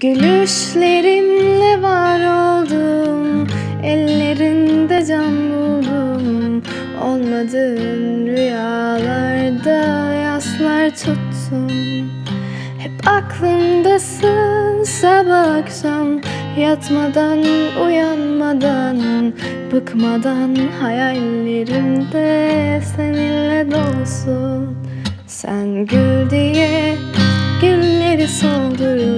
Gülüşlerinle var oldum Ellerinde can buldum. Olmadığın rüyalarda yaslar tuttum. Hep aklımdasın sabah akşam Yatmadan uyanmadan Bıkmadan hayallerimde seninle dolsun. Sen gül diye gülleri soldururum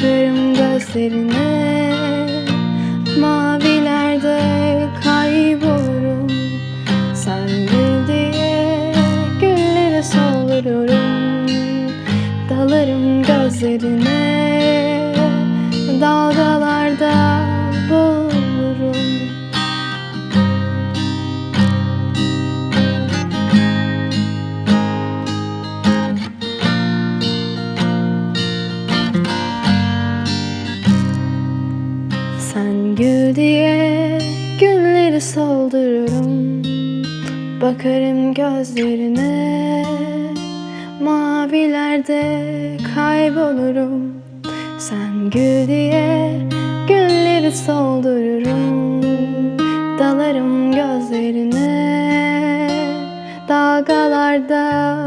Bakarım gözlerine Sen gül diye gülleri soldururum Bakarım gözlerine Mavilerde kaybolurum. Sen gül diye gülleri soldururum Dalarım gözlerine Dalgalarda